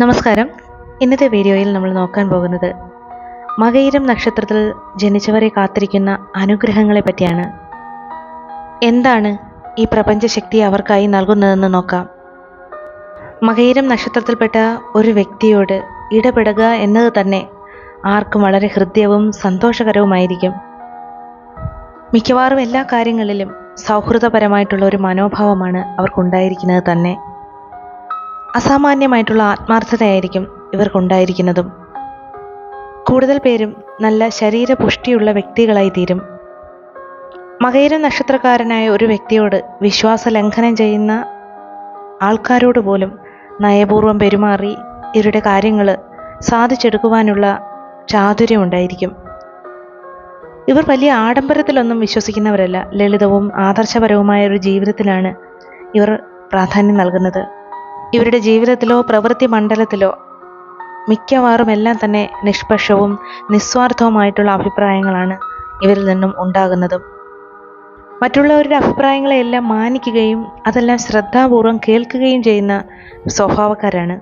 നമസ്കാരം. ഇന്നത്തെ വീഡിയോയിൽ നമ്മൾ നോക്കാൻ പോകുന്നത് മകയിരം നക്ഷത്രത്തിൽ ജനിച്ചവരെ കാത്തിരിക്കുന്ന അനുഗ്രഹങ്ങളെ പറ്റിയാണ്. എന്താണ് ഈ പ്രപഞ്ചശക്തി അവർക്കായി നൽകുന്നതെന്ന് നോക്കാം. മകയിരം നക്ഷത്രത്തിൽപ്പെട്ട ഒരു വ്യക്തിയോട് ഇടപെടുക എന്നത് തന്നെ ആർക്കും വളരെ ഹൃദ്യവും സന്തോഷകരവുമായിരിക്കും. മിക്കവാറും എല്ലാ കാര്യങ്ങളിലും സൗഹൃദപരമായിട്ടുള്ള ഒരു മനോഭാവമാണ് അവർക്കുണ്ടായിരിക്കുന്നത് തന്നെ. അസാമാന്യമായിട്ടുള്ള ആത്മാർത്ഥതയായിരിക്കും ഇവർക്കുണ്ടായിരിക്കുന്നതും. കൂടുതൽ പേരും നല്ല ശരീരപുഷ്ടിയുള്ള വ്യക്തികളായി തീരും മകയിര നക്ഷത്രക്കാരനായ ഒരു വ്യക്തിയോട് വിശ്വാസ ലംഘനം ചെയ്യുന്ന ആൾക്കാരോട് പോലും നയപൂർവം പെരുമാറി ഇവരുടെ കാര്യങ്ങൾ സാധിച്ചെടുക്കുവാനുള്ള ചാതുര്യം ഉണ്ടായിരിക്കും. ഇവർ വലിയ ആഡംബരത്തിലൊന്നും വിശ്വസിക്കുന്നവരല്ല. ലളിതവും ആദർശപരവുമായ ഒരു ജീവിതത്തിലാണ് ഇവർ പ്രാധാന്യം നൽകുന്നത്. ഇവരുടെ ജീവിതത്തിലോ പ്രവൃത്തി മണ്ഡലത്തിലോ മിക്കവാറും എല്ലാം തന്നെ നിഷ്പക്ഷവും നിസ്വാർത്ഥവുമായിട്ടുള്ള അഭിപ്രായങ്ങളാണ് ഇവരിൽ നിന്നും ഉണ്ടാകുന്നതും. മറ്റുള്ളവരുടെ അഭിപ്രായങ്ങളെയെല്ലാം മാനിക്കുകയും അതെല്ലാം ശ്രദ്ധാപൂർവം കേൾക്കുകയും ചെയ്യുന്ന സ്വഭാവക്കാരാണ്.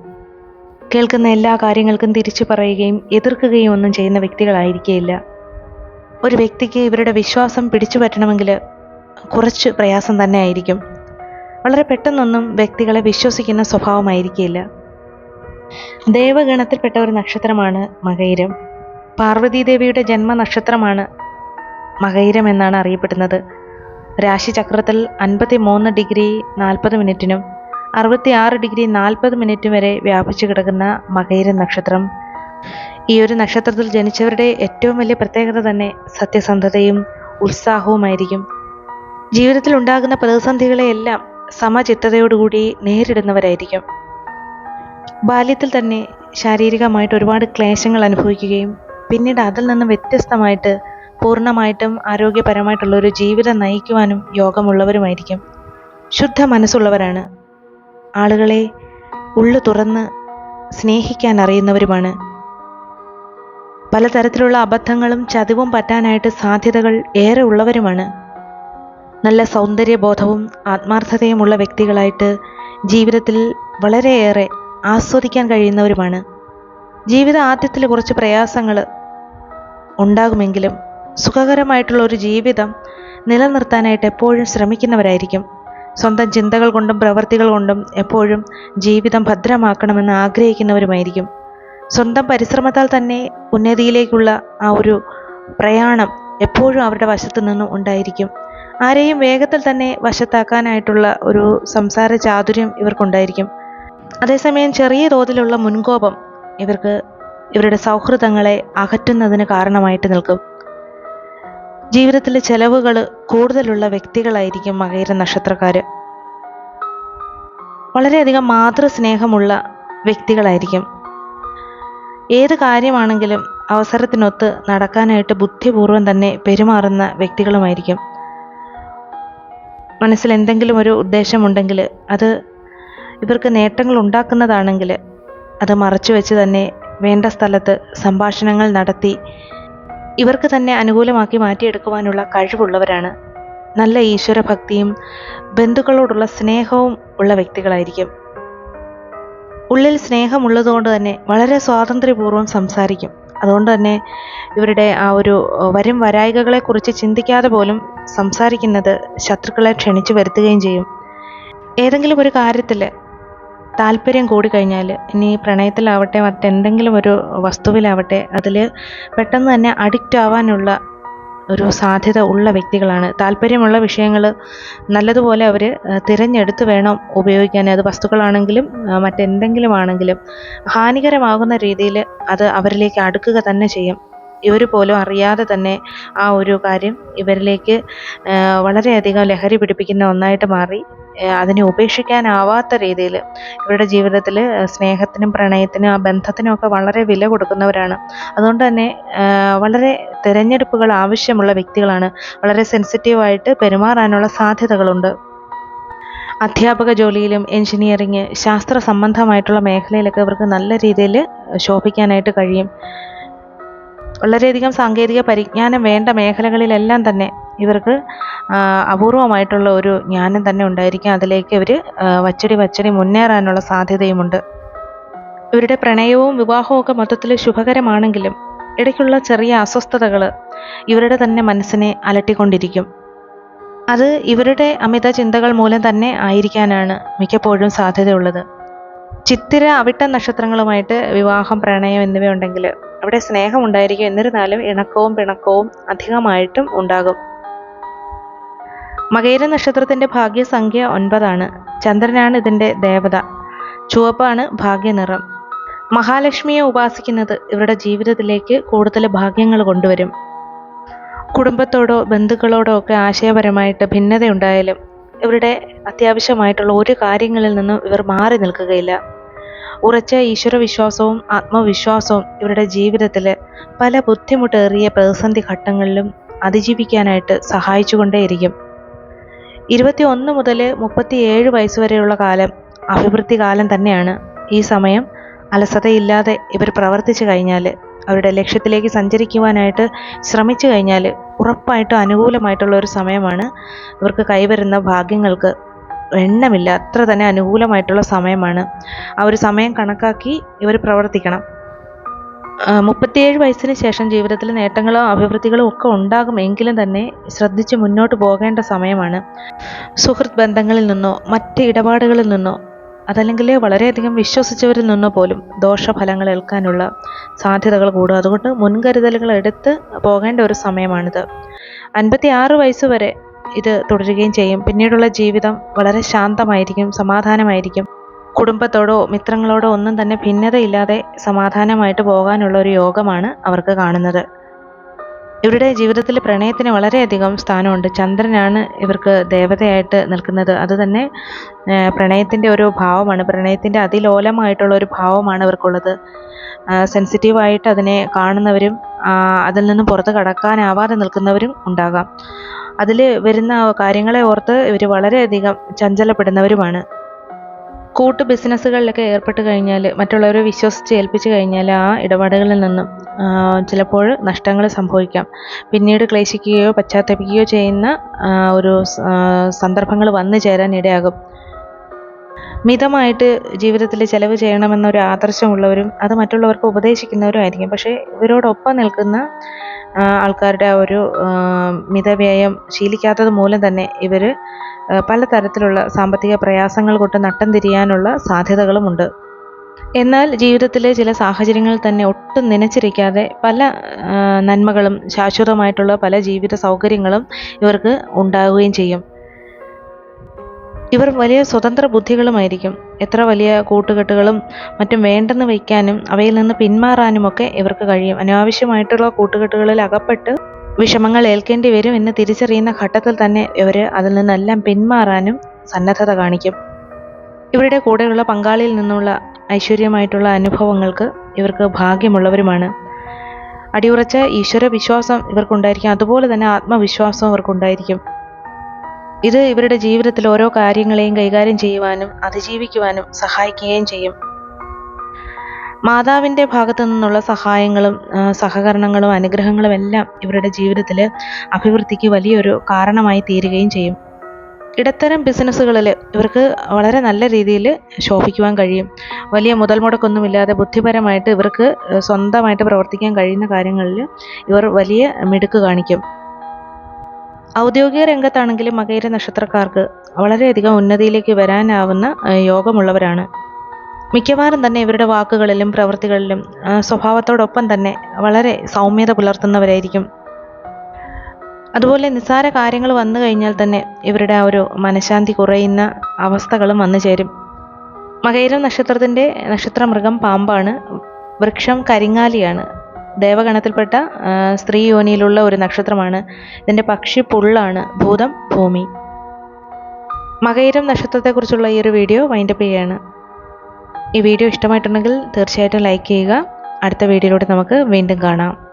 കേൾക്കുന്ന എല്ലാ കാര്യങ്ങൾക്കും തിരിച്ചു പറയുകയും എതിർക്കുകയും ഒന്നും ചെയ്യുന്ന വ്യക്തികളായിരിക്കുകയില്ല ഒരു വ്യക്തിക്ക് ഇവരുടെ വിശ്വാസം പിടിച്ചു പറ്റണമെങ്കിൽ കുറച്ച് പ്രയാസം തന്നെ ആയിരിക്കും. വളരെ പെട്ടെന്നൊന്നും വ്യക്തികളെ വിശ്വസിക്കുന്ന സ്വഭാവമായിരിക്കില്ല. ദേവഗണത്തിൽപ്പെട്ട ഒരു നക്ഷത്രമാണ് മകൈരം. പാർവതീദേവിയുടെ ജന്മനക്ഷത്രമാണ് മകൈരം എന്നാണ് അറിയപ്പെടുന്നത്. രാശിചക്രത്തിൽ അൻപത്തി മൂന്ന് ഡിഗ്രി നാൽപ്പത് മിനിറ്റിനും അറുപത്തി ആറ് ഡിഗ്രി നാൽപ്പത് മിനിറ്റ് വരെ വ്യാപിച്ചു കിടക്കുന്ന മകൈര നക്ഷത്രം. ഈ ഒരു നക്ഷത്രത്തിൽ ജനിച്ചവരുടെ ഏറ്റവും വലിയ പ്രത്യേകത തന്നെ സത്യസന്ധതയും ഉത്സാഹവുമായിരിക്കും. ജീവിതത്തിൽ ഉണ്ടാകുന്ന പ്രതിസന്ധികളെയെല്ലാം സമചിത്തതയോടുകൂടി നേരിടുന്നവരായിരിക്കും. ബാല്യത്തിൽ തന്നെ ശാരീരികമായിട്ട് ഒരുപാട് ക്ലേശങ്ങൾ അനുഭവിക്കുകയും പിന്നീട് അതിൽ നിന്ന് വ്യത്യസ്തമായിട്ട് പൂർണമായിട്ടും ആരോഗ്യപരമായിട്ടുള്ള ഒരു ജീവിതം നയിക്കുവാനും യോഗമുള്ളവരുമായിരിക്കും. ശുദ്ധ മനസ്സുള്ളവരാണ്. ആളുകളെ ഉള്ളു തുറന്ന് സ്നേഹിക്കാൻ അറിയുന്നവരുമാണ്. പലതരത്തിലുള്ള അബദ്ധങ്ങളും ചതിവും പറ്റാനായിട്ട് സാധ്യതകൾ ഏറെ ഉള്ളവരുമാണ്. നല്ല സൗന്ദര്യബോധവും ആത്മാർത്ഥതയുമുള്ള വ്യക്തികളായിട്ട് ജീവിതത്തിൽ വളരെയേറെ ആസ്വദിക്കാൻ കഴിയുന്നവരുമാണ്. ജീവിത ആദ്യത്തിൽ കുറച്ച് പ്രയാസങ്ങൾ ഉണ്ടാകുമെങ്കിലും സുഖകരമായിട്ടുള്ള ഒരു ജീവിതം നിലനിർത്താനായിട്ട് എപ്പോഴും ശ്രമിക്കുന്നവരായിരിക്കും. സ്വന്തം ചിന്തകൾ കൊണ്ടും പ്രവർത്തികൾ കൊണ്ടും എപ്പോഴും ജീവിതം ഭദ്രമാക്കണമെന്ന് ആഗ്രഹിക്കുന്നവരുമായിരിക്കും. സ്വന്തം പരിശ്രമത്താൽ തന്നെ ഉന്നതിയിലേക്കുള്ള ആ ഒരു പ്രയാണം എപ്പോഴും അവരുടെ വശത്തു നിന്നും ഉണ്ടായിരിക്കും. ആരെയും വേഗത്തിൽ തന്നെ വശത്താക്കാനായിട്ടുള്ള ഒരു സംസാര ചാതുര്യം ഇവർക്കുണ്ടായിരിക്കും. അതേസമയം ചെറിയ തോതിലുള്ള മുൻകോപം ഇവർക്ക് ഇവരുടെ സൗഹൃദങ്ങളെ അകറ്റുന്നതിന് കാരണമായിട്ട് നിൽക്കും. ജീവിതത്തിലെ ചെലവുകൾ കൂടുതലുള്ള വ്യക്തികളായിരിക്കും മകയിര നക്ഷത്രക്കാർ വളരെയധികം മാതൃസ്നേഹമുള്ള വ്യക്തികളായിരിക്കും. ഏത് കാര്യമാണെങ്കിലും അവസരത്തിനൊത്ത് നടക്കാനായിട്ട് ബുദ്ധിപൂർവം തന്നെ പെരുമാറുന്ന വ്യക്തികളുമായിരിക്കും. മനസ്സിൽ എന്തെങ്കിലും ഒരു ഉദ്ദേശമുണ്ടെങ്കിൽ അത് ഇവർക്ക് നേട്ടങ്ങൾ ഉണ്ടാക്കുന്നതാണെങ്കിൽ അത് മറച്ചു വെച്ച് തന്നെ വേണ്ട സ്ഥലത്ത് സംഭാഷണങ്ങൾ നടത്തി ഇവർക്ക് തന്നെ അനുകൂലമാക്കി മാറ്റിയെടുക്കുവാനുള്ള കഴിവുള്ളവരാണ്. നല്ല ഈശ്വരഭക്തിയും ബന്ധുക്കളോടുള്ള സ്നേഹവും ഉള്ള വ്യക്തികളായിരിക്കും. ഉള്ളിൽ സ്നേഹമുള്ളതുകൊണ്ട് തന്നെ വളരെ സ്വാതന്ത്ര്യപൂർവം സംസാരിക്കും. അതുകൊണ്ട് തന്നെ ഇവരുടെ ആ ഒരു വരും വരായികകളെക്കുറിച്ച് ചിന്തിക്കാതെ പോലും സംസാരിക്കുന്നത് ശത്രുക്കളെ ക്ഷണിച്ചു വരുത്തുകയും ചെയ്യും. ഏതെങ്കിലും ഒരു കാര്യത്തിൽ താല്പര്യം കൂടിക്കഴിഞ്ഞാൽ ഇനി പ്രണയത്തിലാവട്ടെ മറ്റെന്തെങ്കിലും ഒരു വസ്തുവിലാവട്ടെ അതിൽ പെട്ടെന്ന് തന്നെ അഡിക്റ്റ് ആവാനുള്ള ഒരു സാധ്യത ഉള്ള വ്യക്തികളാണ്. താല്പര്യമുള്ള വിഷയങ്ങൾ നല്ലതുപോലെ അവർ തിരഞ്ഞെടുത്ത് വേണം ഉപയോഗിക്കാൻ അത് വസ്തുക്കളാണെങ്കിലും മറ്റെന്തെങ്കിലും ആണെങ്കിലും ഹാനികരമാകുന്ന രീതിയിൽ അത് അവരിലേക്ക് അടുക്കുക തന്നെ ചെയ്യും. ഇവർ പോലും അറിയാതെ തന്നെ ആ ഒരു കാര്യം ഇവരിലേക്ക് വളരെയധികം ലഹരി പിടിപ്പിക്കുന്ന ഒന്നായിട്ട് മാറി. അതിനെ ഉപേക്ഷിക്കാനാവാത്ത രീതിയിൽ ഇവരുടെ ജീവിതത്തിൽ സ്നേഹത്തിനും പ്രണയത്തിനും ആ ബന്ധത്തിനും ഒക്കെ വളരെ വില കൊടുക്കുന്നവരാണ്. അതുകൊണ്ട് തന്നെ വളരെ തിരഞ്ഞെടുപ്പുകൾ ആവശ്യമുള്ള വ്യക്തികളാണ്. വളരെ സെൻസിറ്റീവായിട്ട് പെരുമാറാനുള്ള സാധ്യതകളുണ്ട്. അധ്യാപക ജോലിയിലും എൻജിനീയറിങ് ശാസ്ത്ര സംബന്ധമായിട്ടുള്ള മേഖലയിലൊക്കെ ഇവർക്ക് നല്ല രീതിയിൽ ശോഭിക്കാനായിട്ട് കഴിയും. വളരെയധികം സാങ്കേതിക പരിജ്ഞാനം വേണ്ട മേഖലകളിലെല്ലാം തന്നെ ഇവർക്ക് അപൂർവമായിട്ടുള്ള ഒരു ജ്ഞാനം തന്നെ ഉണ്ടായിരിക്കും. അതിലേക്ക് ഇവർ വച്ചടി വച്ചടി മുന്നേറാനുള്ള സാധ്യതയുമുണ്ട്. ഇവരുടെ പ്രണയവും വിവാഹവും ഒക്കെ മൊത്തത്തിൽ ശുഭകരമാണെങ്കിലും ഇടയ്ക്കുള്ള ചെറിയ അസ്വസ്ഥതകൾ ഇവരുടെ തന്നെ മനസ്സിനെ അലട്ടിക്കൊണ്ടിരിക്കും. അത് ഇവരുടെ അമിത ചിന്തകൾ മൂലം തന്നെ ആയിരിക്കാനാണ് മിക്കപ്പോഴും സാധ്യതയുള്ളത്. ചിത്തിര അവിട്ട നക്ഷത്രങ്ങളുമായിട്ട് വിവാഹം പ്രണയം എന്നിവയുണ്ടെങ്കിൽ അവിടെ സ്നേഹം ഉണ്ടായിരിക്കും എന്നിരുന്നാലും ഇണക്കവും പിണക്കവും അധികമായിട്ടും ഉണ്ടാകും. മകേര നക്ഷത്രത്തിന്റെ ഭാഗ്യസംഖ്യ ഒൻപതാണ്. ചന്ദ്രനാണ് ഇതിന്റെ ദേവത. ചുവപ്പാണ് ഭാഗ്യനിറം. മഹാലക്ഷ്മിയെ ഉപാസിക്കുന്നത് ഇവരുടെ ജീവിതത്തിലേക്ക് കൂടുതൽ ഭാഗ്യങ്ങൾ കൊണ്ടുവരും. കുടുംബത്തോടോ ബന്ധുക്കളോടോ ഒക്കെ ആശയപരമായിട്ട് ഭിന്നതയുണ്ടായാലും ഇവരുടെ അത്യാവശ്യമായിട്ടുള്ള ഒരു കാര്യങ്ങളിൽ നിന്നും ഇവർ മാറി നിൽക്കുകയില്ല. ഉറച്ച ഈശ്വരവിശ്വാസവും ആത്മവിശ്വാസവും ഇവരുടെ ജീവിതത്തിൽ പല ബുദ്ധിമുട്ടേറിയ പ്രതിസന്ധി ഘട്ടങ്ങളിലും അതിജീവിക്കാനായിട്ട് സഹായിച്ചുകൊണ്ടേയിരിക്കും. ഇരുപത്തി ഒന്ന് മുതൽ മുപ്പത്തിയേഴ് വയസ്സ് വരെയുള്ള കാലം അഭിവൃദ്ധി കാലം തന്നെയാണ്. ഈ സമയം അലസതയില്ലാതെ ഇവർ പ്രവർത്തിച്ചു കഴിഞ്ഞാൽ അവരുടെ ലക്ഷ്യത്തിലേക്ക് സഞ്ചരിക്കുവാനായിട്ട് ശ്രമിച്ചു കഴിഞ്ഞാൽ ഉറപ്പായിട്ടും അനുകൂലമായിട്ടുള്ള ഒരു സമയമാണ് ഇവർക്ക് കൈവരുന്ന ഭാഗ്യങ്ങൾക്ക്. എണ്ണമില്ല. അത്ര തന്നെ അനുകൂലമായിട്ടുള്ള സമയമാണ്. ആ ഒരു സമയം കണക്കാക്കി ഇവർ പ്രവർത്തിക്കണം. മുപ്പത്തിയേഴ് വയസ്സിന് ശേഷം ജീവിതത്തിൽ നേട്ടങ്ങളോ അഭിവൃദ്ധികളോ ഒക്കെ ഉണ്ടാകും എങ്കിലും തന്നെ ശ്രദ്ധിച്ച് മുന്നോട്ട് പോകേണ്ട സമയമാണ്. സുഹൃത്ത് ബന്ധങ്ങളിൽ നിന്നോ മറ്റ് ഇടപാടുകളിൽ നിന്നോ അതല്ലെങ്കിൽ വളരെയധികം വിശ്വസിച്ചവരിൽ നിന്നോ പോലും ദോഷഫലങ്ങൾ ഏൽക്കാനുള്ള സാധ്യതകൾ കൂടും. അതുകൊണ്ട് മുൻകരുതലുകൾ എടുത്ത് പോകേണ്ട ഒരു സമയമാണിത്. അൻപത്തി ആറ് വയസ്സ് വരെ ഇത് തുടരുകയും ചെയ്യും. പിന്നീടുള്ള ജീവിതം വളരെ ശാന്തമായിരിക്കും സമാധാനമായിരിക്കും. കുടുംബത്തോടോ മിത്രങ്ങളോടോ ഒന്നും തന്നെ ഭിന്നതയില്ലാതെ സമാധാനമായിട്ട് പോകാനുള്ള ഒരു യോഗമാണ് അവർക്ക് കാണുന്നത്. ഇവരുടെ ജീവിതത്തിൽ പ്രണയത്തിന് വളരെയധികം സ്ഥാനമുണ്ട്. ചന്ദ്രനാണ് ഇവർക്ക് ദേവതയായിട്ട് നിൽക്കുന്നത്. അതുതന്നെ പ്രണയത്തിന്റെ ഒരു ഭാവമാണ്. പ്രണയത്തിന്റെ അതിലോലമായിട്ടുള്ള ഒരു ഭാവമാണ് ഇവർക്കുള്ളത്. സെൻസിറ്റീവായിട്ട് അതിനെ കാണുന്നവരും അതിൽ നിന്നും പുറത്ത് കടക്കാനാവാതെ നിൽക്കുന്നവരും ഉണ്ടാകാം. അതിൽ വരുന്ന കാര്യങ്ങളെ ഓർത്ത് ഇവർ വളരെയധികം ചഞ്ചലപ്പെടുന്നവരുമാണ്. കൂട്ട് ബിസിനസ്സുകളിലൊക്കെ ഏർപ്പെട്ട് കഴിഞ്ഞാൽ മറ്റുള്ളവരെ വിശ്വസിച്ച് ഏൽപ്പിച്ച് കഴിഞ്ഞാൽ ആ ഇടപാടുകളിൽ നിന്നും ചിലപ്പോൾ നഷ്ടങ്ങൾ സംഭവിക്കാം. പിന്നീട് ക്ലേശിക്കുകയോ പശ്ചാത്തപിക്കുകയോ ചെയ്യുന്ന ഒരു സന്ദർഭങ്ങൾ വന്നു ചേരാൻ ഇടയാകും. മിതമായിട്ട് ജീവിതത്തിൽ ചെലവ് ചെയ്യണമെന്നൊരു ആദർശമുള്ളവരും അത് മറ്റുള്ളവർക്ക് ഉപദേശിക്കുന്നവരും ആയിരിക്കും. പക്ഷേ ഇവരോടൊപ്പം നിൽക്കുന്ന ആൾക്കാരുടെ ആ ഒരു മിതവ്യയം ശീലിക്കാത്തത് മൂലം തന്നെ ഇവർ പലതരത്തിലുള്ള സാമ്പത്തിക പ്രയാസങ്ങൾ കൊണ്ട് നട്ടം തിരിയാനുള്ള സാധ്യതകളുമുണ്ട് എന്നാൽ ജീവിതത്തിലെ ചില സാഹചര്യങ്ങൾ തന്നെ ഒട്ടും നനച്ചിരിക്കാതെ പല നന്മകളും ശാശ്വതമായിട്ടുള്ള പല ജീവിത സൗകര്യങ്ങളും ഇവർക്ക് ഉണ്ടാവുകയും ചെയ്യും. ഇവർ വലിയ സ്വതന്ത്ര ബുദ്ധികളുമായിരിക്കും. എത്ര വലിയ കൂട്ടുകെട്ടുകളും മറ്റും വേണ്ടെന്ന് വയ്ക്കാനും അവയിൽ നിന്ന് പിന്മാറാനുമൊക്കെ ഇവർക്ക് കഴിയും. അനാവശ്യമായിട്ടുള്ള കൂട്ടുകെട്ടുകളിൽ അകപ്പെട്ട് വിഷമങ്ങൾ ഏൽക്കേണ്ടി വരും എന്ന് തിരിച്ചറിയുന്ന ഘട്ടത്തിൽ തന്നെ ഇവർ അതിൽ നിന്നെല്ലാം പിന്മാറാനും സന്നദ്ധത കാണിക്കും. ഇവരുടെ കൂടെയുള്ള പങ്കാളിയിൽ നിന്നുള്ള ഐശ്വര്യമായിട്ടുള്ള അനുഭവങ്ങൾക്ക് ഇവർക്ക് ഭാഗ്യമുള്ളവരുമാണ്. അടിയുറച്ച ഈശ്വര വിശ്വാസം ഇവർക്കുണ്ടായിരിക്കും. അതുപോലെ തന്നെ ആത്മവിശ്വാസവും ഇവർക്കുണ്ടായിരിക്കും. ഇത് ഇവരുടെ ജീവിതത്തിൽ ഓരോ കാര്യങ്ങളെയും കൈകാര്യം ചെയ്യുവാനും അതിജീവിക്കുവാനും സഹായിക്കുകയും ചെയ്യും. മാതാവിന്റെ ഭാഗത്തു നിന്നുള്ള സഹായങ്ങളും സഹകരണങ്ങളും അനുഗ്രഹങ്ങളും എല്ലാം ഇവരുടെ ജീവിതത്തിൽ അഭിവൃദ്ധിക്ക് വലിയൊരു കാരണമായി തീരുകയും ചെയ്യും. ഇടത്തരം ബിസിനസ്സുകളിൽ ഇവർക്ക് വളരെ നല്ല രീതിയിൽ ശോഭിക്കുവാൻ കഴിയും. വലിയ മുതൽ മുടക്കൊന്നുമില്ലാതെ ബുദ്ധിപരമായിട്ട് ഇവർക്ക് സ്വന്തമായിട്ട് പ്രവർത്തിക്കാൻ കഴിയുന്ന കാര്യങ്ങളിൽ ഇവർ വലിയ മിടുക്ക് കാണിക്കും. ഔദ്യോഗിക രംഗത്താണെങ്കിലും മകയിര നക്ഷത്രക്കാർക്ക് വളരെയധികം ഉന്നതിയിലേക്ക് വരാനാവുന്ന യോഗമുള്ളവരാണ്. മിക്കവാറും തന്നെ ഇവരുടെ വാക്കുകളിലും പ്രവൃത്തികളിലും സ്വഭാവത്തോടൊപ്പം തന്നെ വളരെ സൗമ്യത പുലർത്തുന്നവരായിരിക്കും. അതുപോലെ നിസ്സാര കാര്യങ്ങൾ വന്നു കഴിഞ്ഞാൽ തന്നെ ഇവരുടെ ആ ഒരു മനഃശാന്തി കുറയുന്ന അവസ്ഥകളും വന്നു ചേരും. മകയിരം നക്ഷത്രത്തിന്റെ നക്ഷത്രമൃഗം പാമ്പാണ്. വൃക്ഷം കരിങ്ങാലിയാണ്. ദേവഗണത്തിൽപ്പെട്ട സ്ത്രീ യോനിയിലുള്ള ഒരു നക്ഷത്രമാണ്. ഇതിന്റെ പക്ഷി പുള്ളാണ് ഭൂതം ഭൂമി. മകയിരം നക്ഷത്രത്തെക്കുറിച്ചുള്ള ഈ ഒരു വീഡിയോ വൈൻഡപ്പ് ചെയ്യാണ്. ഈ വീഡിയോ ഇഷ്ടമായിട്ടുണ്ടെങ്കിൽ തീർച്ചയായിട്ടും ലൈക്ക് ചെയ്യുക. അടുത്ത വീഡിയോയിലൂടെ നമുക്ക് വീണ്ടും കാണാം.